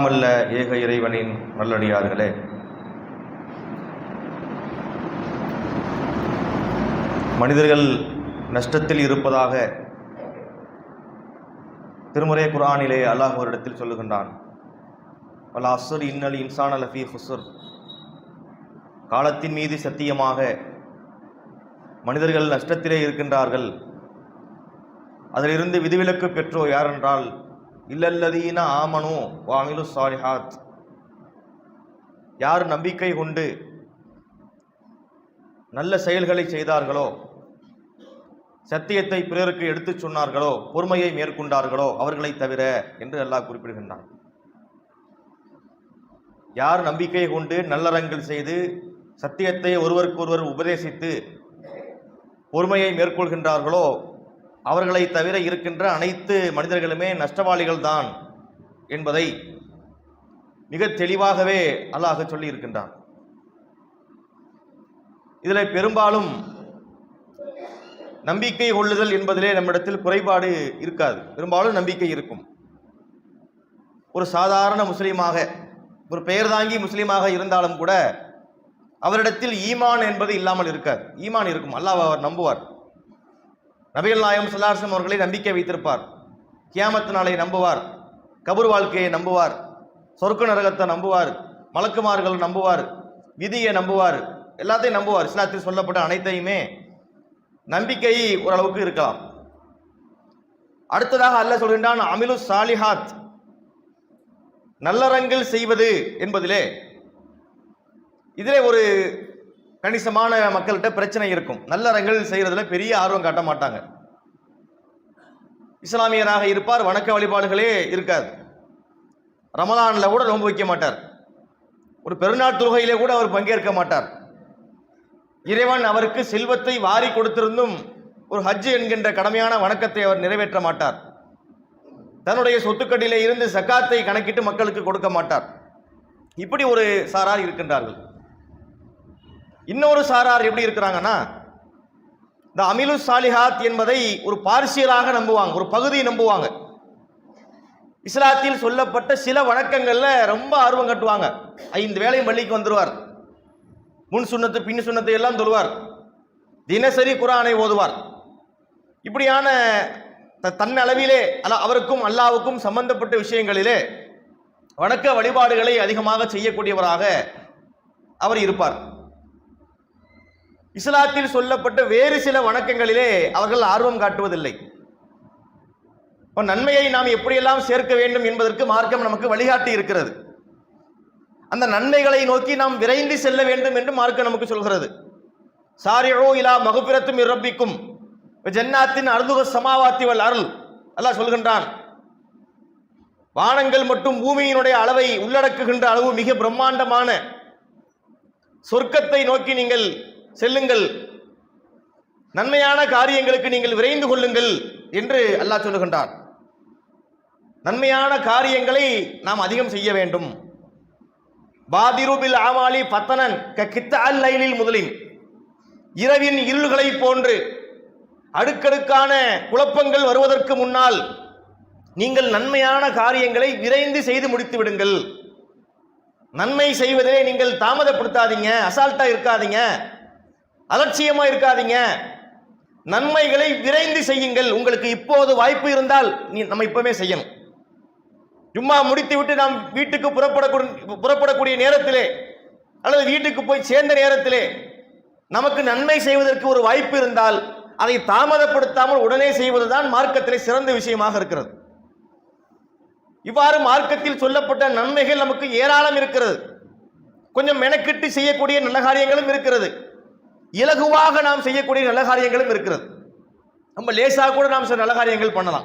எல்லாமல்ல ஏக இறைவனின் நல்லடியார்களே மனிதர்கள் நஷ்டத்தில் இருப்பதாக திருமுறை குரானிலே அல்லாஹ் ஒரு இடத்தில் சொல்லுகின்றான். வல் அசுர் இன்னல் இன்சான் அலஃபி ஹுசுர். காலத்தின் மீது சத்தியமாக மனிதர்கள் நஷ்டத்திலே இருக்கின்றார்கள். அதிலிருந்து விதிவிலக்கு பெற்றோர் யாரென்றால் இல்லல்லதீன ஆமனு வாமிலு சாலிஹாத். யார் நம்பிக்கை கொண்டு நல்ல செயல்களை செய்தார்களோ சத்தியத்தை பிறருக்கு எடுத்துச் சொன்னார்களோ பொறுமையை மேற்கொண்டார்களோ அவர்களை தவிர என்று அல்லாஹ் குறிப்பிடுகின்றான். யார் நம்பிக்கை கொண்டு நல்லறங்கள் செய்து சத்தியத்தை ஒருவருக்கொருவர் உபதேசித்து பொறுமையை மேற்கொள்கின்றார்களோ அவர்களை தவிர இருக்கின்ற அனைத்து மனிதர்களுமே நஷ்டவாளிகள் தான் என்பதை மிக தெளிவாகவே அல்லாஹ் சொல்லி இருக்கின்றான் இதில் பெரும்பாலும் நம்பிக்கை கொள்ளுதல் என்பதிலே நம்மிடத்தில் குறைபாடு இருக்காது. பெரும்பாலும் நம்பிக்கை இருக்கும். ஒரு சாதாரண முஸ்லீமாக ஒரு பெயர் தாங்கி முஸ்லீமாக இருந்தாலும் கூட அவரிடத்தில் ஈமான் என்பது இல்லாமல் இருக்காது. ஈமான் இருக்கும். அல்லாஹ் அவர் நம்புவார். நபிகள் நாயம் சுல்லாசம் அவர்களை நம்பிக்கை வைத்திருப்பார். கியாமத்து நாளை நம்புவார். கபூர் வாழ்க்கையை நம்புவார். சொர்க்க நரகத்தை நம்புவார். மலக்குமார்கள் நம்புவார். விதியை நம்புவார். எல்லாத்தையும் நம்புவார். இஸ்லாத்தில் சொல்லப்பட்ட அனைத்தையுமே நம்பிக்கை ஓரளவுக்கு இருக்கலாம். அடுத்ததாக அல்ல சொல்கின்றான் அமிலு சாலிஹாத். நல்லறங்கள் செய்வது என்பதிலே. இதிலே ஒரு கணிசமான மக்கள்கிட்ட பிரச்சனை இருக்கும். நல்லறங்கள் செய்கிறதுல பெரிய ஆர்வம் காட்ட மாட்டாங்க. இஸ்லாமியராக இருப்பார் வணக்க வழிபாடுகளே இருக்காது. ரமலானில் கூட நோன்பு வைக்க மாட்டார். ஒரு பெருநாள் தொழுகையிலே கூட அவர் பங்கேற்க மாட்டார். இறைவன் அவருக்கு செல்வத்தை வாரி கொடுத்திருந்தும் ஒரு ஹஜ் என்கின்ற கடமையான வணக்கத்தை அவர் நிறைவேற்ற மாட்டார். தன்னுடைய சொத்துக்கட்டிலே இருந்து சக்காத்தை கணக்கிட்டு மக்களுக்கு கொடுக்க மாட்டார். இப்படி ஒரு சாரார் இருக்கின்றார்கள். இன்னொரு சாரார் எப்படி இருக்கிறாங்கன்னா இந்த அமிலு சாலிஹாத் என்பதை ஒரு பார்சியலாக நம்புவாங்க ஒரு பகுதியை நம்புவாங்க. இஸ்லாத்தில் சொல்லப்பட்ட சில வணக்கங்களில் ரொம்ப ஆர்வம் கட்டுவாங்க. ஐந்து வேளையும் பள்ளிக்கு வந்துடுவார் முன் சுண்ணத்து பின் சுண்ணத்தை எல்லாம் சொல்லுவார் தினசரி குரானை ஓதுவார். இப்படியான த- தன் அளவிலே அல்ல அவருக்கும் அல்லாவுக்கும் சம்பந்தப்பட்ட விஷயங்களிலே வணக்க வழிபாடுகளை அதிகமாக செய்யக்கூடியவராக அவர் இருப்பார். இஸ்லாத்தில் சொல்லப்பட்ட வேறு சில வணக்கங்களிலே அவர்கள் ஆர்வம் காட்டுவதில்லை. இப்போ நன்மையை நாம் எப்படியெல்லாம் சேர்க்க வேண்டும் என்பதற்கு மார்க்கம் நமக்கு வழிகாட்டி இருக்கிறது. அந்த நன்மைகளை நோக்கி நாம் விரைந்து செல்ல வேண்டும் என்று மார்க்கம் நமக்கு சொல்கிறது. சாரியோ இலா மகுபிரத்தும் இரப்பிக்கும் ஜன்னாத்தின் அருதுக சமாவாத்தி வல் அருள். அல்லாஹ் சொல்கின்றான். வானங்கள் மற்றும் பூமியினுடைய அளவை உள்ளடக்குகின்ற அளவு மிக பிரம்மாண்டமான சொர்க்கத்தை நோக்கி நீங்கள் செல்லுங்கள். நன்மையான காரியங்களுக்கு நீங்கள் விரைந்து கொள்ளுங்கள் என்று அல்லாஹ் சொல்லுகின்றார் நன்மையான காரியங்களை நாம் அதிகம் செய்ய வேண்டும். பாதிருபில் ஆமாலி பத்தனன் க கித்த அல் லைலில் முதலின் இரவின் இருள்களை போன்று அடுக்கடுக்கான குழப்பங்கள் வருவதற்கு முன்னால் நீங்கள் நன்மையான காரியங்களை விரைந்து செய்து முடித்து விடுங்கள். நன்மை செய்வதிலே நீங்கள் தாமதப்படுத்தாதீங்க அசால்ட்டா இருக்காதீங்க. அலட்சியமா இருக்காதீங்க. நன்மைகளை விரைந்து செய்யுங்கள். உங்களுக்கு இப்போது வாய்ப்பு இருந்தால் நீ நம்ம இப்பவே செய்யணும். சும்மா முடித்து விட்டு நாம் வீட்டுக்கு புறப்படக்கூடிய புறப்படக்கூடிய நேரத்திலே அல்லது வீட்டுக்கு போய் சேர்ந்த நேரத்திலே நமக்கு நன்மை செய்வதற்கு ஒரு வாய்ப்பு இருந்தால் அதை தாமதப்படுத்தாமல் உடனே செய்வதுதான் மார்க்கத்திலே சிறந்த விஷயமாக இருக்கிறது. இவ்வாறு மார்க்கத்தில் சொல்லப்பட்ட நன்மைகள் நமக்கு ஏராளம் இருக்கிறது. கொஞ்சம் மெனக்கிட்டு செய்யக்கூடிய நல்ல காரியங்களும் இருக்கிறது. இலகுவாக நாம் செய்யக்கூடிய நல்ல காரியங்களும் இருக்கிறது. ரொம்ப லேசாக கூட நாம் சில நல்ல காரியங்கள் பண்ணலாம்.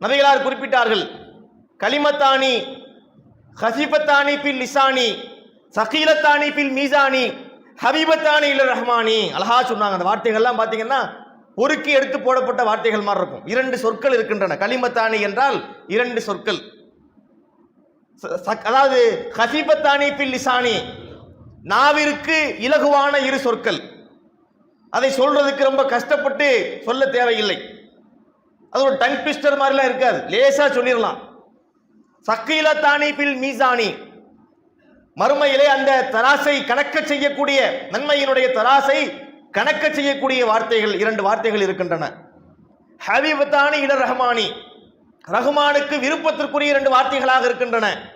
நபிகளார் குறிப்பிட்டார்கள் கலிமத்தானி ஹசிபத்தானி பில் லிசானி சகீலத்தானி பில் மீசானி ஹபீபத்தானி இல்ல ரஹ்மானி. அழகா சொன்னாங்க. அந்த வார்த்தைகள்லாம் பார்த்தீங்கன்னா பொறுக்கி எடுத்து போடப்பட்ட வார்த்தைகள் மாதிரி இருக்கும். இரண்டு சொற்கள் இருக்கின்றன. கலிமத்தானி என்றால் இரண்டு சொற்கள். சக்- அதாவது ஹசீபத்தானி பில் லிசானி நாவிற்கு இலகுவான இரு சொற்கள். அதை சொல்றதுக்கு ரொம்ப கஷ்டப்பட்டு சொல்ல தேவையில்லை. அது ஒரு டங் ட்விஸ்டர் மாதிரிலாம் இருக்காது. லேசா சொல்லிடலாம். சக்கீலத்தானி பில் மீசானி. மறுமையிலே அந்த தராசை கணக்க செய்யக்கூடிய நன்மையினுடைய தராசை கணக்க செய்யக்கூடிய வார்த்தைகள் இரண்டு வார்த்தைகள் இருக்கின்றன. ஹபீபத்தானி இட ரஹ்மானி. ரஹ்மானுக்கு விருப்பத்திற்குரிய இரண்டு வார்த்தைகளாக இருக்கின்றன.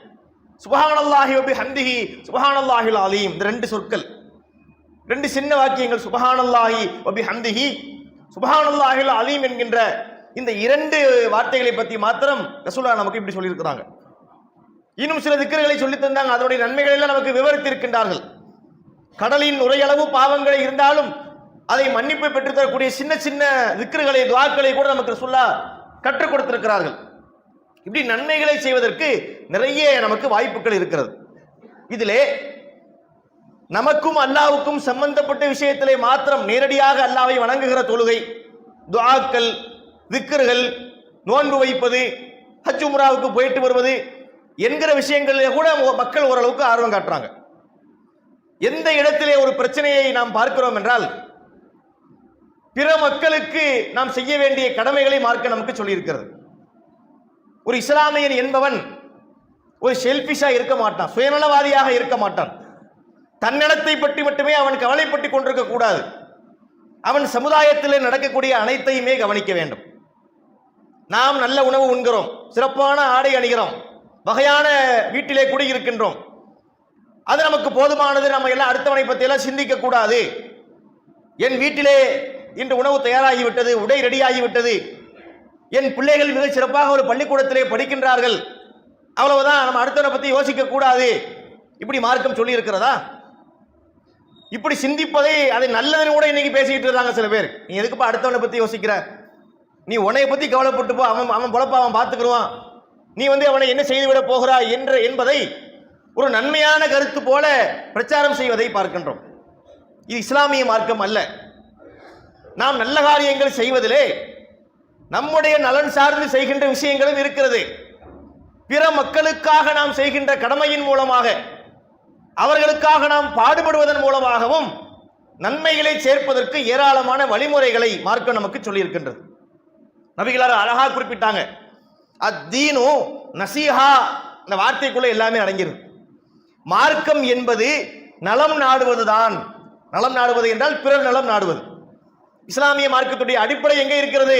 சுபஹானல்லாஹி வபி ஹந்திஹி சுபஹானல்லாஹில் அலீம். இந்த ரெண்டு சொற்கள். ரெண்டு சின்ன வாக்கியங்கள் சுபஹானல்லாஹி வபி ஹந்திஹி சுபஹானல்லாஹில் அலீம் என்கின்ற இந்த இரண்டு வார்த்தைகளை பற்றி மாத்திரம் ரசூலா நமக்கு இப்படி சொல்லியிருக்கிறாங்க. இன்னும் சில திக்கர்களை சொல்லித் தந்தாங்க. அதனுடைய நன்மைகளை எல்லாம் நமக்கு விவரித்திருக்கின்றார்கள். கடலின் உரையளவு பாவங்களை இருந்தாலும் அதை மன்னிப்பு பெற்றுத்தரக்கூடிய சின்ன சின்ன திக்கர்களை துவாக்களை கூட நமக்கு சொல்லா கற்றுக் கொடுத்திருக்கிறார்கள். இப்படி நன்மைகளை செய்வதற்கு நிறைய நமக்கு வாய்ப்புகள் இருக்கிறது. இதிலே நமக்கும் அல்லாவுக்கும் சம்பந்தப்பட்ட விஷயத்திலே மாத்திரம் நேரடியாக அல்லாவை வணங்குகிற தொழுகை துவாக்கள் திக்கர்கள் நோன்பு வைப்பது ஹஜ் உம்ராவுக்கு போயிட்டு வருவது என்கிற விஷயங்களிலே கூட மக்கள் ஓரளவுக்கு ஆர்வம் காட்டுறாங்க. எந்த இடத்திலே ஒரு பிரச்சனையை நாம் பார்க்கிறோம் என்றால் பிற மக்களுக்கு நாம் செய்ய வேண்டிய கடமைகளை மார்க்க நமக்கு சொல்லியிருக்கிறது. ஒரு இஸ்லாமியன் என்பவன் ஒரு செல்பிஷா இருக்க மாட்டான் சுயநலவாதியாக இருக்க மாட்டான். தன்னிடத்தை பற்றி மட்டுமே அவன் கவலைப்பட்டு கொண்டிருக்க கூடாது. அவன் சமுதாயத்தில் நடக்கக்கூடிய அனைத்தையுமே கவனிக்க வேண்டும். நாம் நல்ல உணவு உண்கிறோம் சிறப்பான ஆடை அணிகிறோம் வகையான வீட்டிலே குடியிருக்கின்றோம். அது நமக்கு போதுமானது நம்ம எல்லாம் அடுத்தவனை பற்றியெல்லாம் சிந்திக்க கூடாது. என் வீட்டிலே இன்று உணவு தயாராகிவிட்டது உடை ரெடியாகிவிட்டது என் பிள்ளைகள் மிக சிறப்பாக ஒரு பள்ளிக்கூடத்திலே படிக்கின்றார்கள். அவ்வளவுதான் நம்ம அடுத்தவரை பற்றி யோசிக்க கூடாது. இப்படி மார்க்கம் சொல்லி இருக்கிறதா இப்படி சிந்திப்பதை அதை நல்லதுன்னு கூட இன்னைக்கு பேசிக்கிட்டு இருக்காங்க சில பேர். நீ எதுக்குப்பா அடுத்தவனை பற்றி யோசிக்கிற? நீ உன்னைய பற்றி கவலைப்பட்டு போ அவன் அவன் பொழப்ப அவன் பார்த்துக்கிடுவான் நீ வந்து அவனை என்ன செய்துவிட போகிறாய் என்ற என்பதை ஒரு நன்மையான கருத்து போல பிரச்சாரம் செய்வதை பார்க்கின்றோம். இது இஸ்லாமிய மார்க்கம் அல்ல. நாம் நல்ல காரியங்கள் செய்வதிலே நம்முடைய நலன் சார்ந்து செய்கின்ற விஷயங்களும் இருக்கிறது. பிற மக்களுக்காக நாம் செய்கின்ற கடமையின் மூலமாக அவர்களுக்காக நாம் பாடுபடுவதன் மூலமாகவும் நன்மைகளை சேர்ப்பதற்கு ஏராளமான வழிமுறைகளை மார்க்கம் நமக்கு சொல்லியிருக்கின்றது. நபிகளார் அழகா குறிப்பிட்டாங்க. அத்தீனு நசீஹா இந்த வார்த்தைக்குள்ள எல்லாமே அடங்கியிருக்கு. மார்க்கம் என்பது நலம் நாடுவதுதான். நலம் நாடுவது என்றால் பிறர் நலம் நாடுவது. இஸ்லாமிய மார்க்கத்துடைய அடிப்படை எங்கே இருக்கிறது?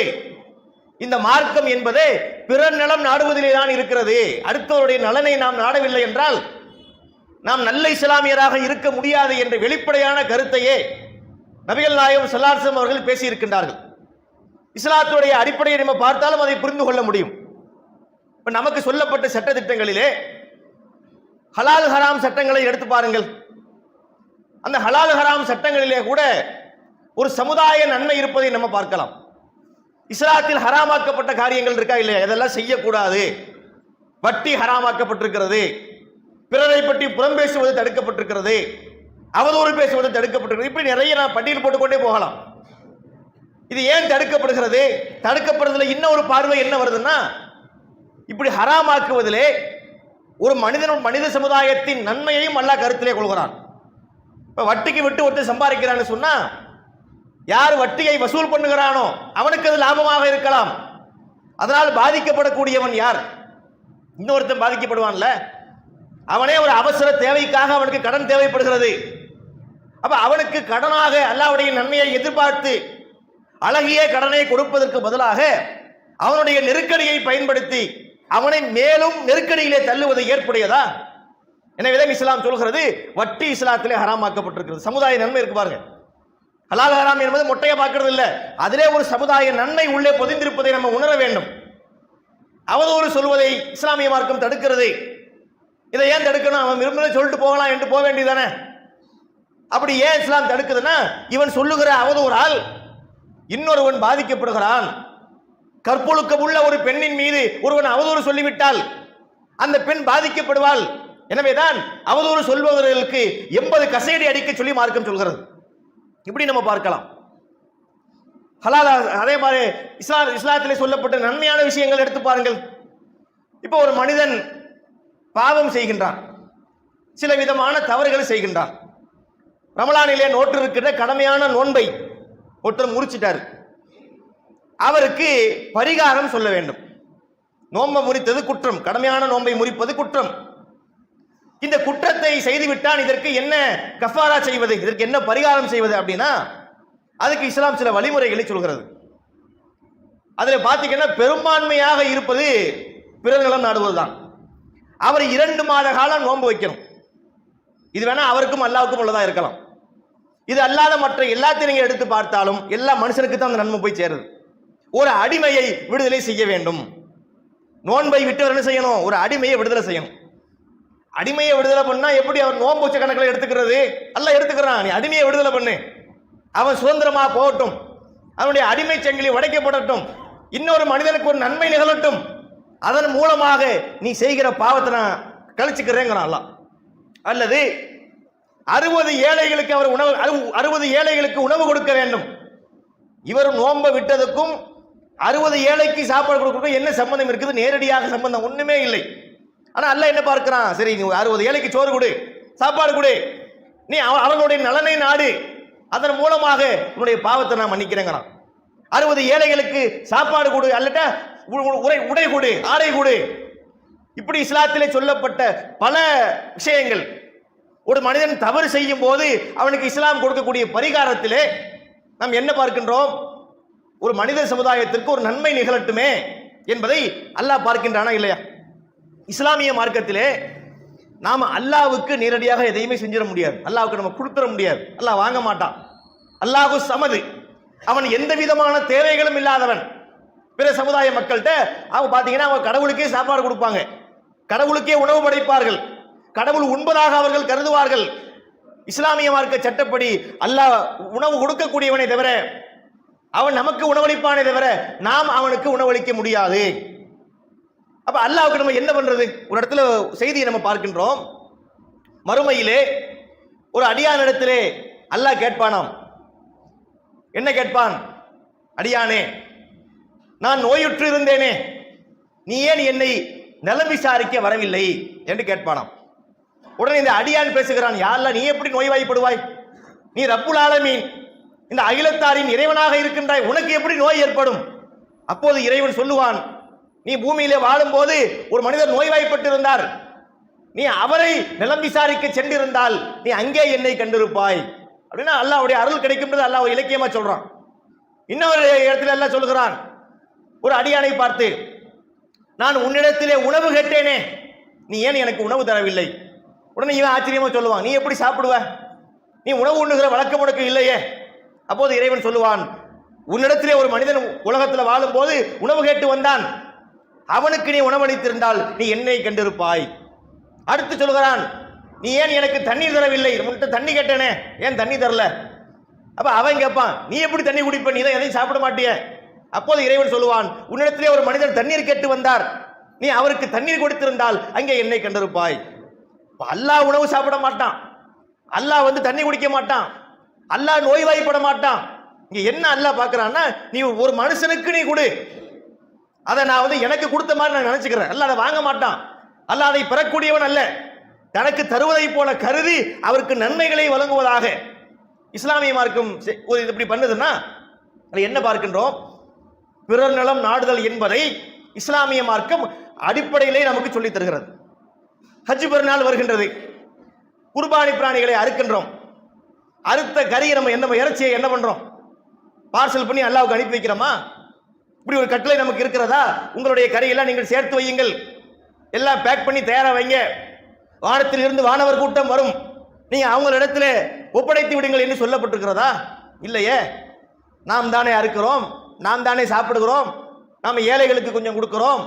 இந்த மார்க்கம் என்பது பிறர் நலம் நாடுவதிலே தான் இருக்கிறது. அடுத்தவருடைய நலனை நாம் நாடவில்லை என்றால் நாம் நல்ல இஸ்லாமியராக இருக்க முடியாது என்ற வெளிப்படையான கருத்தையே நபிகள் நாயகம் சல்லாசம் அவர்கள் பேசியிருக்கின்றார்கள். இஸ்லாத்துடைய அடிப்படையை நம்ம பார்த்தாலும் அதை புரிந்து கொள்ள முடியும். இப்போ நமக்கு சொல்லப்பட்ட சட்ட திட்டங்களிலே ஹலால் ஹராம் சட்டங்களை எடுத்து பாருங்கள். அந்த ஹலால் ஹராம் சட்டங்களிலே கூட ஒரு சமுதாய நன்மை இருப்பதை நம்ம பார்க்கலாம். இஸ்லாத்தில் ஹராமாக்கப்பட்ட காரியங்கள் இருக்கா இல்லையா? இதெல்லாம் செய்யக்கூடாது. வட்டி ஹராமாக்கப்பட்டிருக்கிறது. பிறரை பற்றி புறம் பேசுவது தடுக்கப்பட்டிருக்கிறது. அவதூறு பேசுவது தடுக்கப்பட்டிருக்கிறது. இப்படி நிறைய நான் பட்டியல் போட்டுக்கொண்டே போகலாம். இது ஏன் தடுக்கப்படுகிறது? தடுக்கப்படுறதுல இன்னொரு பார்வை என்ன வருதுன்னா இப்படி ஹராமாக்குவதிலே ஒரு மனிதன் மனித சமுதாயத்தின் நன்மையையும் அல்லா கருத்திலே கொள்கிறான். இப்போ வட்டிக்கு விட்டு ஒருத்தர் சம்பாதிக்கிறான்னு சொன்னா யார் வட்டியை வசூல் பண்ணுகிறானோ அவனுக்கு அது லாபமாக இருக்கலாம். அதனால் பாதிக்கப்படக்கூடியவன் யார்? இன்னொருத்தன் பாதிக்கப்படுவான்ல? அவனே ஒரு அவசர தேவைக்காக அவனுக்கு கடன் தேவைப்படுகிறது. அப்ப அவனுக்கு கடனாக அல்லாவுடைய நன்மையை எதிர்பார்த்து அழகிய கடனை கொடுப்பதற்கு பதிலாக அவனுடைய நெருக்கடியை பயன்படுத்தி அவனை மேலும் நெருக்கடியிலே தள்ளுவது ஏற்புடையதா? எனவேதான் இஸ்லாம் சொல்கிறது வட்டி இஸ்லாத்திலே ஹராமாக்கப்பட்டிருக்கிறது. சமுதாய நன்மை இருக்கு பாருங்க. ஹலால் ஹராம் என்பது மொட்டையை பார்க்கறது இல்லை அதிலே ஒரு சமுதாய நன்மை உள்ளே பொதிந்திருப்பதை நம்ம உணர வேண்டும். அவதூறு சொல்வதை இஸ்லாமிய மார்க்கம் தடுக்கிறது. இதை ஏன் தடுக்கணும்? அவன் விரும்புகிறத சொல்லிட்டு போகலாம் என்று போக வேண்டியதானே அப்படி ஏன் இஸ்லாம் தடுக்குதுன்னா இவன் சொல்லுகிற அவதூறால் இன்னொருவன் பாதிக்கப்படுகிறான். கற்பொழுக்கம் உள்ள ஒரு பெண்ணின் மீது ஒருவன் அவதூறு சொல்லிவிட்டால் அந்த பெண் பாதிக்கப்படுவாள். எனவேதான் அவதூறு சொல்பவர்களுக்கு எண்பது கசையடி அடிக்க சொல்லி மார்க்கம் சொல்கிறது. இப்படி நம்ம பார்க்கலாம். ஹலால் அதே மாதிரி இஸ்லா இஸ்லாத்திலே சொல்லப்பட்ட நன்மையான விஷயங்கள் எடுத்து பாருங்கள். இப்போ ஒரு மனிதன் பாவம் செய்கின்றான். சில விதமான தவறுகளை செய்கின்றான். ரமலானிலே நோட்டு இருக்கிற கடமையான நோன்பை ஒருத்தர் முறிச்சிட்டார். அவருக்கு பரிகாரம் சொல்ல வேண்டும். நோன்பை முறித்தது குற்றம். கடமையான நோன்பை முறிப்பது குற்றம். இந்த குற்றத்தை செய்துவிட்டான் இதற்கு என்ன கஃபாரா செய்வது இதற்கு என்ன பரிகாரம் செய்வது அப்படின்னா அதுக்கு இஸ்லாம் சில வழிமுறைகளை சொல்கிறது. அதில் பார்த்தீங்கன்னா பெரும்பான்மையாக இருப்பது பிறர் நாடுவது தான் அவர் இரண்டு மாத காலம் நோன்பு வைக்கணும். இது வேணா அவருக்கும் அல்லாவுக்கும் உள்ளதாக இருக்கலாம். இது அல்லாத மற்ற எல்லாத்தையும் நீங்கள் எடுத்து பார்த்தாலும் எல்லா மனுஷனுக்கு தான் அந்த நன்மை போய் சேருது. ஒரு அடிமையை விடுதலை செய்ய வேண்டும். நோன்பை விட்டு என்ன செய்யணும்? ஒரு அடிமையை விடுதலை செய்யணும். அடிமையை விடுதலை பண்ணா எப்படி அவர் நோன்பு வச்ச கணக்கில் எடுத்துக்கிறது? அல்ல எடுத்துக்கிறான். நீ அடிமையை விடுதலை பண்ணு. அவன் சுதந்திரமா போகட்டும். அவனுடைய அடிமை சங்கிலி உடைக்கப்படட்டும் இன்னொரு மனிதனுக்கு ஒரு நன்மை நிகழட்டும். அதன் மூலமாக நீ செய்கிற பாவத்தை நான் கழிச்சுக்கிறேங்கிறான் அல்லாஹ். அல்லது அறுபது ஏழைகளுக்கு அவர் உணவு அறு- அறுபது ஏழைகளுக்கு உணவு கொடுக்க வேண்டும். இவர் நோன்பை விட்டதுக்கும் அறுபது ஏழைக்கு சாப்பாடு கொடுக்கறதுக்கும் என்ன சம்பந்தம் இருக்குது? நேரடியாக சம்பந்தம் ஒன்றுமே இல்லை. ஆனால் அல்ல என்ன பார்க்கிறான்? சரி நீ அறுபது ஏழைக்கு சோறு கொடு சாப்பாடு கொடு. நீ அவர்களுடைய நலனை நாடு. அதன் மூலமாக உன்னுடைய பாவத்தை நான் மன்னிக்கிறேங்கிறான். அறுபது ஏழைகளுக்கு சாப்பாடு கொடு அல்லட்டா உ- உரை உடை கொடு ஆடை கொடு. இப்படி இஸ்லாத்திலே சொல்லப்பட்ட பல விஷயங்கள். ஒரு மனிதன் தவறு செய்யும் போது அவனுக்கு இஸ்லாம் கொடுக்கக்கூடிய பரிகாரத்திலே நாம் என்ன பார்க்கின்றோம்? ஒரு மனித சமுதாயத்திற்கு ஒரு நன்மை நிகழட்டுமே என்பதை அல்லாஹ் பார்க்கின்றானா இல்லையா? இஸ்லாமிய மார்க்கத்திலே நாம் அல்லாவுக்கு நேரடியாக எதையுமே செஞ்சிட முடியாது. அல்லாவுக்கு நம்ம கொடுத்துட முடியாது. அல்லாஹ் வாங்க மாட்டான். அல்லாஹு சமது. அவன் எந்த விதமான தேவைகளும் இல்லாதவன். பிற சமுதாய மக்கள்கிட்ட அவங்க பார்த்தீங்கன்னா அவங்க கடவுளுக்கே சாப்பாடு கொடுப்பாங்க. கடவுளுக்கே உணவு படைப்பார்கள். கடவுள் உண்பதாக அவர்கள் கருதுவார்கள். இஸ்லாமிய மார்க்க சட்டப்படி அல்லாஹ் உணவு கொடுக்கக்கூடியவனை தவிர அவன் நமக்கு உணவளிப்பானே தவிர நாம் அவனுக்கு உணவளிக்க முடியாது. அப்ப அல்லாவுக்கு நம்ம என்ன பண்றது? ஒரு இடத்துல செய்தியை நம்ம பார்க்கின்றோம். மறுமையிலே ஒரு அடியான இடத்திலே அல்லாஹ் கேட்பானாம். என்ன கேட்பான்? அடியானே நான் நோயுற்று இருந்தேனே. நீ ஏன் என்னை நலம் விசாரிக்க வரவில்லை? என்று கேட்பானாம். உடனே இந்த அடியான் பேசுகிறான் யாரில் நீ எப்படி நோய்வாய்ப்படுவாய்? நீ ரப்புல் ஆலமீன். இந்த அகிலத்தாரின் இறைவனாக இருக்கின்றாய். உனக்கு எப்படி நோய் ஏற்படும்? அப்போது இறைவன் சொல்லுவான் நீ பூமியிலே வாழும்போது ஒரு மனிதர் நோய்வாய்ப்பட்டிருந்தார். நீ அவரை நிலம் விசாரிக்க சென்றிருந்தால் நீ அங்கே என்னை கண்டிருப்பாய். அப்படின்னா அல்லாவுடைய அருள் கிடைக்கும்ன்றது அல்லாஹ் ஒரு இலக்கியமா சொல்றான். இன்னொரு இடத்துல எல்லாம் சொல்கிறான் ஒரு அடியானை பார்த்து நான் உன்னிடத்திலே உணவு கேட்டேனே. நீ ஏன் எனக்கு உணவு தரவில்லை? உடனே இவன் ஆச்சரியமா சொல்லுவான் நீ எப்படி சாப்பிடுவ? நீ உணவு உண்ணுகிற வழக்கம் உனக்கு இல்லையே. அப்போது இறைவன் சொல்லுவான் உன்னிடத்திலே ஒரு மனிதன் உலகத்தில் வாழும்போது உணவு கேட்டு வந்தான். அவனுக்கு நீ உணவளித்திருந்தால் நீ என்னை கண்டிருப்பாய். அடுத்து சொல்கிறான் நீ ஏன் எனக்கு தண்ணீர் தரவில்லை? உன்கிட்ட தண்ணி கேட்டேனே. ஏன் தண்ணி தரல? அப்போ அவன் கேட்பான் நீ எப்படி தண்ணி குடிப்ப? நீ தான் எதையும் சாப்பிட மாட்டிய. அப்போது இறைவன் சொல்லுவான் உன்னிடத்திலே ஒரு மனிதன் தண்ணீர் கேட்டு வந்தார். நீ அவருக்கு தண்ணீர் கொடுத்திருந்தால் அங்கே என்னை கண்டிருப்பாய். அல்லாஹ் உணவு சாப்பிட மாட்டான். அல்லாஹ் வந்து தண்ணி குடிக்க மாட்டான். அல்லாஹ் நோய்வாய்ப்பட மாட்டான். இங்கே என்ன அல்லாஹ் பார்க்கறான்னா நீ ஒரு மனுஷனுக்கு நீ கொடு. அதை நான் வந்து எனக்கு கொடுத்த மாதிரி நான் நினைச்சுக்கிறேன். அல்ல அதை வாங்க மாட்டான். அல்ல அதை பெறக்கூடியவன் அல்ல. தனக்கு தருவதை போல கருதி அவருக்கு நன்மைகளை வழங்குவதாக இஸ்லாமிய மார்க்கம் செ- ஒரு இது இப்படி பண்ணுதுன்னா அதை என்ன பார்க்கின்றோம்? பிறர் நலம் நாடுதல் என்பதை இஸ்லாமிய மார்க்கம் அடிப்படையிலே நமக்கு சொல்லித் தருகிறது. ஹஜ் பெருநாள் வருகின்றது. குர்பானி பிராணிகளை அறுக்கின்றோம். அறுத்த கறியை நம்ம என்ன இறைச்சியை என்ன பண்றோம்? பார்சல் பண்ணி அல்லாவுக்கு அனுப்பி வைக்கிறோமா? இப்படி ஒரு கட்டளை நமக்கு இருக்கிறதா? உங்களுடைய கரையெல்லாம் நீங்கள் சேர்த்து வையுங்கள். எல்லாம் பேக் பண்ணி தயாராக வைங்க. வானத்தில் இருந்து வானவர் கூட்டம் வரும். நீங்கள் அவங்களிடத்துல ஒப்படைத்து விடுங்கள் என்று சொல்லப்பட்டிருக்கிறதா? இல்லையே. நாம் தானே அறுக்கிறோம். நாம் தானே சாப்பிடுகிறோம். நாம் ஏழைகளுக்கு கொஞ்சம் கொடுக்கிறோம்.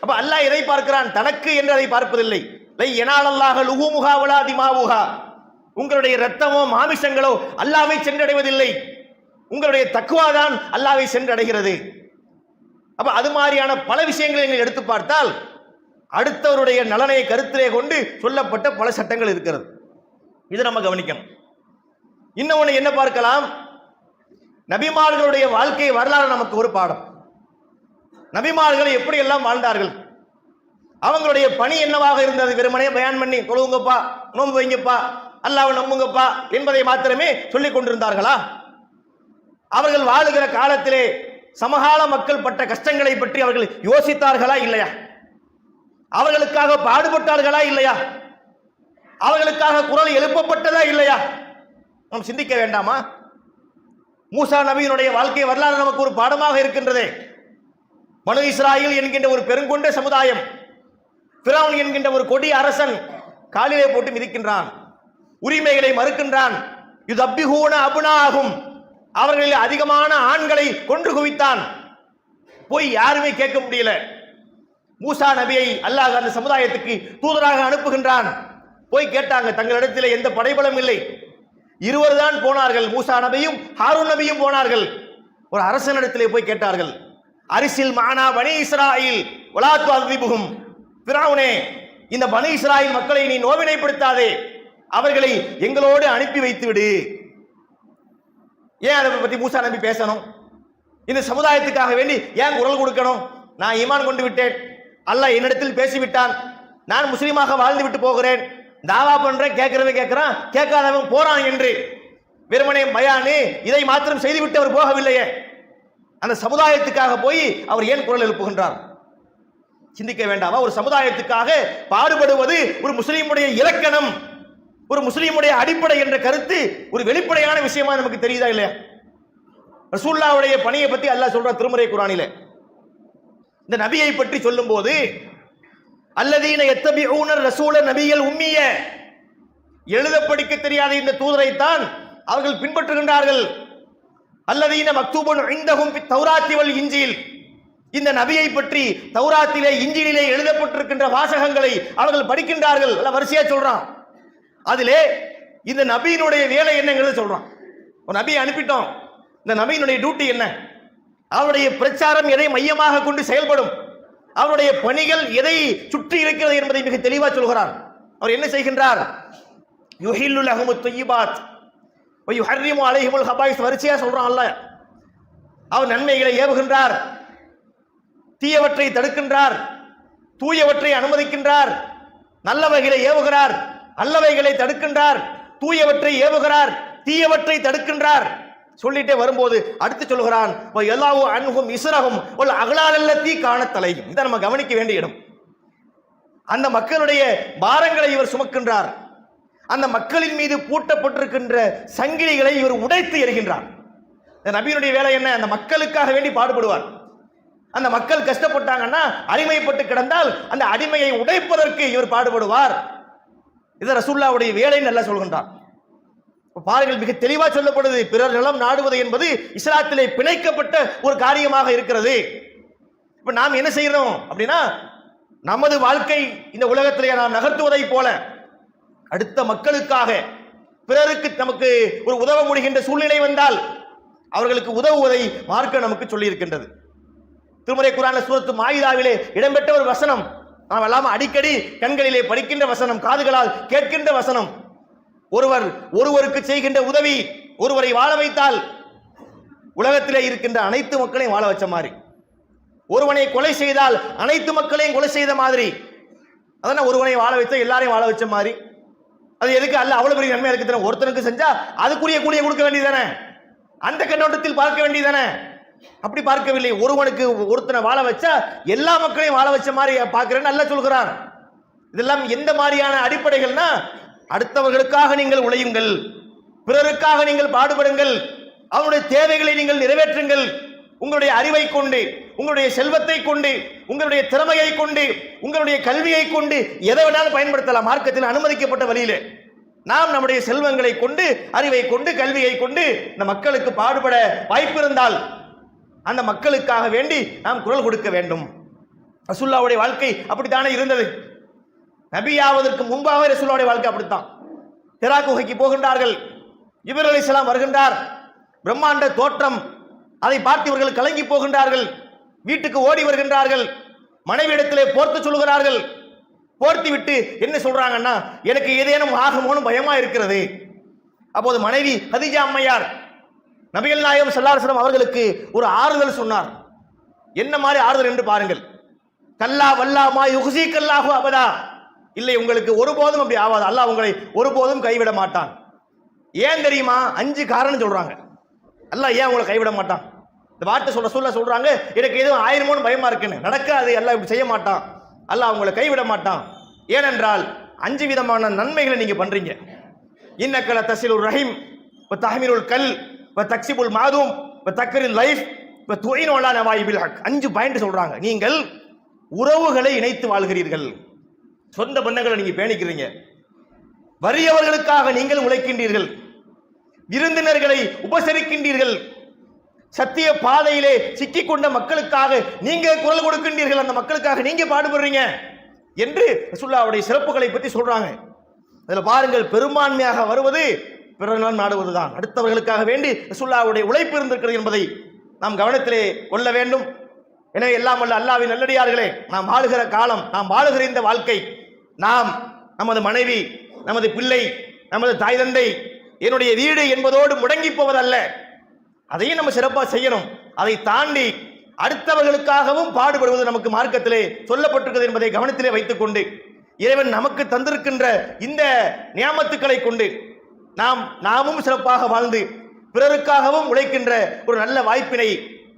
அப்போ அல்லாஹ் எதை பார்க்கிறான்? தனக்கு என்று அதை பார்ப்பதில்லை. லை எனாலல்லாக லுகுமுகா வலா திமாவுகா உங்களுடைய ரத்தமோ மாமிசங்களோ அல்லாவை சென்றடைவதில்லை. உங்களுடைய தக்குவாதான் அல்லாவை சென்றடைகிறது. அப்ப அது மாதிரியான பல விஷயங்களை நீங்கள் எடுத்து பார்த்தால் அடுத்தவருடைய நலனை கருத்திலே கொண்டு சொல்லப்பட்ட பல சட்டங்கள் இருக்கிறது. இதை நம்ம கவனிக்கணும். இன்னொன்று என்ன பார்க்கலாம்? நபிமார்களுடைய வாழ்க்கை வரலாறு நமக்கு ஒரு பாடம். நபிமார்கள் எப்படி எல்லாம் வாழ்ந்தார்கள்? அவங்களுடைய பணி என்னவாக இருந்தது? வெறுமனே பயன் பண்ணி தொழுவுங்கப்பா நோம்பு வைங்கப்பா அல்லாவை நம்புங்கப்பா என்பதை மாத்திரமே சொல்லிக் கொண்டிருந்தார்களா? அவர்கள் வாழுகிற காலத்திலே சமகால மக்கள் பட்ட கஷ்டங்களை பற்றி அவர்கள் யோசித்தார்களா இல்லையா? அவர்களுக்காக பாடுபட்டார்களா இல்லையா? அவர்களுக்காக குரல் எழுப்பப்பட்டதா இல்லையா? நாம் சிந்திக்க வேண்டாமா? மூசா நபியினுடைய வாழ்க்கை வரலாறு நமக்கு ஒரு பாடமாக இருக்கின்றதே. மனு இஸ்ராயில் என்கின்ற ஒரு பெருங்கொண்ட சமுதாயம் பிராவுன் என்கின்ற ஒரு கொடி அரசன் காலிலே போட்டு மிதிக்கின்றான் உரிமைகளை மறுக்கின்றான். இது அப்பிகூன அபுனாகும் அவர்களில் அதிகமான ஆண்களை கொன்று குவித்தான். போய் யாருமே கேட்க முடியல. மூசா நபியை அல்லாஹ் அந்த சமுதாயத்துக்கு தூதராக அனுப்புகின்றான். போய் கேட்டாங்க தங்களிடத்தில் எந்த படைபலம் இல்லை. இருவர் தான் போனார்கள். மூசா நபியும் ஹாரூன் நபியும் போனார்கள். ஒரு அரசனிடத்திலே போய் கேட்டார்கள் அரிசில் மானா பனி இஸ்ராயில் வலாத்து அதிபுகும் பிராவுனே இந்த பனி இஸ்ராயில் மக்களை நீ நோவினைப்படுத்தாதே. அவர்களை எங்களோடு அனுப்பி வைத்து விடு ஏன் அதை பற்றி மூசா நம்பி பேசணும்? இந்த சமுதாயத்துக்காக வேண்டி ஏன் குரல் கொடுக்கணும்? நான் ஈமான் கொண்டு விட்டேன். அல்லாஹ் என்னிடத்தில் பேசிவிட்டான். நான் முஸ்லீமாக வாழ்ந்து விட்டு போகிறேன். தாவா பண்றேன் கேட்கறவன் கேட்கிறான் கேட்காதவன் போறான் என்று. வெறுமனே மயானு இதை மாத்திரம் செய்துவிட்டு அவர் போகவில்லையே. அந்த சமுதாயத்துக்காக போய் அவர் ஏன் குரல் எழுப்புகின்றார்? சிந்திக்க வேண்டாமா? ஒரு சமுதாயத்துக்காக பாடுபடுவது ஒரு முஸ்லீமுடைய இலக்கணம். ஒரு முஸ்லீமுடைய அடிப்படை என்ற கருத்து ஒரு வெளிப்படையான விஷயமா நமக்கு தெரியுதா இல்லையா? ரசூல்லாவுடைய பணியை பத்தி அல்லாஹ் சொல்ற திருமறை குரானில. இந்த நபியை பற்றி சொல்லும்போது அல்லதீன எத்தபிஊனர் ரசூல நபிகள் உம்மிய. எழுத படிக்க தெரியாத இந்த தூதரைத்தான் அவர்கள் பின்பற்றுகின்றார்கள். அல்லதீன மக்தூபன் ஐந்தகும் தௌராத்திவல் இஞ்சியில் இந்த நபியை பற்றி தௌராத்திலே இஞ்சிலே எழுதப்பட்டிருக்கின்ற வாசகங்களை அவர்கள் படிக்கின்றார்கள். அல்ல வரிசையா சொல்றான். அதிலே இந்த நபியினுடைய வேலை என்னங்கிறது சொல்றான். ஒரு நபியை அனுப்பிட்டோம். இந்த நபியினுடைய டியூட்டி என்ன? அவருடைய பிரச்சாரம் எதை மையமாக கொண்டு செயல்படும்? அவருடைய பணிகள் எதை சுற்றி இருக்கிறது என்பதை மிக தெளிவாக சொல்கிறார். அவர் என்ன செய்கின்றார்? யுஹில்லுல் அஹமு தொய்யிபாத் ஹர்ரிமு அலைஹிமுல் ஹபாயிஸ். வரிசையாக சொல்கிறான் அல்ல அவர் நன்மைகளை ஏவுகின்றார். தீயவற்றை தடுக்கின்றார். தூயவற்றை அனுமதிக்கின்றார். நல்லவைகளை ஏவுகிறார். அல்லவைகளை தடுக்கின்றார் தூயவற்றை ஏவுகிறார் தீயவற்றை தடுக்கின்றார். சொல்லிட்டே வரும்போது அடுத்து சொல்கிறான் எல்லாவோ அன்பும் இசுரகும் ஒரு அகலாலல்ல தீ காணத்தலையும் இதை நம்ம கவனிக்க வேண்டிய இடம். அந்த மக்களுடைய பாரங்களை இவர் சுமக்கின்றார். அந்த மக்களின் மீது பூட்டப்பட்டிருக்கின்ற சங்கிலிகளை இவர் உடைத்து எறிகின்றார். இந்த நபியினுடைய வேலை என்ன? அந்த மக்களுக்காக வேண்டி பாடுபடுவார். அந்த மக்கள் கஷ்டப்பட்டாங்கன்னா அடிமைப்பட்டு கிடந்தால் அந்த அடிமையை உடைப்பதற்கு இவர் பாடுபடுவார். இது ரசூல்லாவுடைய வேலை நல்லா சொல்கின்றார் பாருங்கள் மிக தெளிவாக சொல்லப்படுது. பிறர் நிலம் நாடுவது என்பது இஸ்லாத்திலே பிணைக்கப்பட்ட ஒரு காரியமாக இருக்கிறது. இப்ப நாம் என்ன செய்யறோம் அப்படின்னா நமது வாழ்க்கை இந்த உலகத்திலே நாம் நகர்த்துவதை போல அடுத்த மக்களுக்காக பிறருக்கு நமக்கு ஒரு உதவ முடிகின்ற சூழ்நிலை வந்தால் அவர்களுக்கு உதவுவதை மார்க்க நமக்கு சொல்லி இருக்கின்றது திருமறை குரான சூரத்து மாயுதாவிலே இடம்பெற்ற ஒரு வசனம் நாம் எல்லாம் அடிக்கடி கண்களிலே படிக்கின்ற வசனம் காதுகளால் கேட்கின்ற வசனம். ஒருவர் ஒருவருக்கு செய்கின்ற உதவி ஒருவரை வாழ வைத்தால் உலகத்திலே இருக்கின்ற அனைத்து மக்களையும் வாழ வச்ச மாதிரி. ஒருவனை கொலை செய்தால் அனைத்து மக்களையும் கொலை செய்த மாதிரி. அதான ஒருவனை வாழ வைத்த எல்லாரையும் வாழ வச்ச மாதிரி. அது எதுக்கு? அல்ல அவ்வளவு பெரிய நன்மை இருக்கு ஒருத்தனுக்கு செஞ்சா அதுக்குரிய கூலியை கொடுக்க வேண்டியதானே அந்த கண்ணோட்டத்தில் பார்க்க வேண்டியதானே அப்படி பார்க்கவில்லை. ஒருவனுக்கு ஒருத்தனை வாழ வச்சா எல்லா மக்களையும் வாழ வச்ச மாதிரி பார்க்கிறேன்னு நல்லா சொல்கிறான். இதெல்லாம் எந்த மாதிரியான அடிப்படைகள்னா அடுத்தவர்களுக்காக நீங்கள் உழையுங்கள் பிறருக்காக நீங்கள் பாடுபடுங்கள் அவனுடைய தேவைகளை நீங்கள் நிறைவேற்றுங்கள் உங்களுடைய அறிவை கொண்டு உங்களுடைய செல்வத்தை கொண்டு உங்களுடைய திறமையை கொண்டு உங்களுடைய கல்வியை கொண்டு எதை வேணாலும் பயன்படுத்தலாம். மார்க்கத்தில் அனுமதிக்கப்பட்ட வழியிலே. நாம் நம்முடைய செல்வங்களை கொண்டு அறிவை கொண்டு கல்வியை கொண்டு இந்த மக்களுக்கு பாடுபட வாய்ப்பு இருந்தால் அந்த மக்களுக்காக வேண்டி நாம் குரல் கொடுக்க வேண்டும். ரசுல்லாவுடைய வாழ்க்கை அப்படித்தானே இருந்தது? நபியாவதற்கு முன்பாக ரசுல்லாவுடைய வாழ்க்கை அப்படித்தான். திரா குகைக்கு போகின்றார்கள். இவர் அலிசலாம் வருகின்றார். பிரம்மாண்ட தோற்றம். அதை பார்த்து இவர்கள் கலங்கி போகின்றார்கள். வீட்டுக்கு ஓடி வருகின்றார்கள். மனைவியிடத்திலே போர்த்து சொல்லுகிறார்கள். போர்த்தி விட்டு என்ன சொல்றாங்கன்னா எனக்கு ஏதேனும் ஆகமோனும் பயமா இருக்கிறது. அப்போது மனைவி ஹதிஜா அம்மையார் நபிகள் நாயகம் சல்லாசலம் அவர்களுக்கு ஒரு ஆறுதல் சொன்னார். என்ன மாதிரி ஆறுதல் என்று பாருங்கள். கல்லா வல்லாமா யுகுசி கல்லாஹு அபதா. இல்லை உங்களுக்கு ஒருபோதும் அப்படி ஆகாது அல்லாஹ் உங்களை ஒருபோதும் கைவிட மாட்டான். ஏன் தெரியுமா? அஞ்சு காரணம் சொல்றாங்க. அல்லாஹ் ஏன் உங்களை கைவிட மாட்டான்? இந்த வார்த்தை சொல்ற சொல்ல சொல்றாங்க எனக்கு எதுவும் ஆயிரமோன்னு பயமா இருக்குன்னு. நடக்காது எல்லாம் இப்படி செய்ய மாட்டான். அல்லாஹ் உங்களை கைவிட மாட்டான். ஏனென்றால் அஞ்சு விதமான நன்மைகளை நீங்க பண்றீங்க. இன்னக்கல தசிலுர் ரஹீம் இப்போ தஹமீருல் கல் தக்சிபுல் மாதும் இப்போ லைஃப் இப்போ துயினோலா நவாயிபில் ஹக். அஞ்சு பாயிண்ட் சொல்றாங்க. நீங்கள் உறவுகளை இணைத்து வாழ்கிறீர்கள். சொந்த பந்தங்களை நீங்க பேணிக்கிறீங்க. வறியவர்களுக்காக நீங்கள் உழைக்கின்றீர்கள். விருந்தினர்களை உபசரிக்கின்றீர்கள். சத்திய பாதையிலே சிக்கிக் கொண்ட மக்களுக்காக நீங்க குரல் கொடுக்கின்றீர்கள். அந்த மக்களுக்காக நீங்க பாடுபடுறீங்க என்று சுல்லாவுடைய சிறப்புகளை பற்றி சொல்றாங்க. அதில் பாருங்கள் பெரும்பான்மையாக வருவது பிறநாள் நாடுவதுதான். அடுத்தவர்களுக்காக வேண்டி ரசூலுல்லாஹ்வுடைய உழைப்பு இருந்திருக்கிறது என்பதை நாம் கவனத்திலே கொள்ள வேண்டும். எனவே எல்லாம் அல்ல அல்லாவின் நல்லடியார்களே நாம் வாழுகிற காலம் நாம் வாழுகிற இந்த வாழ்க்கை நாம் நமது மனைவி நமது பிள்ளை நமது தாய் தந்தை என்னுடைய வீடு என்பதோடு முடங்கி போவதல்ல. அதையும் நம்ம சிறப்பாக செய்யணும். அதை தாண்டி அடுத்தவர்களுக்காகவும் பாடுபடுவது நமக்கு மார்க்கத்திலே சொல்லப்பட்டிருக்கிறது என்பதை கவனத்திலே வைத்துக்கொண்டு இறைவன் நமக்கு தந்திருக்கின்ற இந்த நியாமத்துக்களை கொண்டு நாம் நாமும் சிறப்பாக வாழ்ந்து பிறருக்காகவும் உழைக்கின்ற ஒரு நல்ல வாய்ப்பினை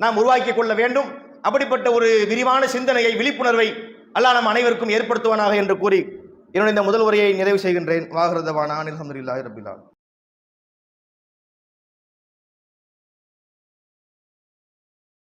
நாம் உருவாக்கிக் கொள்ள வேண்டும். அப்படிப்பட்ட ஒரு விரிவான சிந்தனையை விழிப்புணர்வை அல்லாஹ் நம் அனைவருக்கும் ஏற்படுத்துவானாக என்று கூறி என்னுடைய இந்த முதல் உரையை நிறைவு செய்கின்றேன். வாகரதவான அனில் அஹமதுல்லாஹி ரபிலான்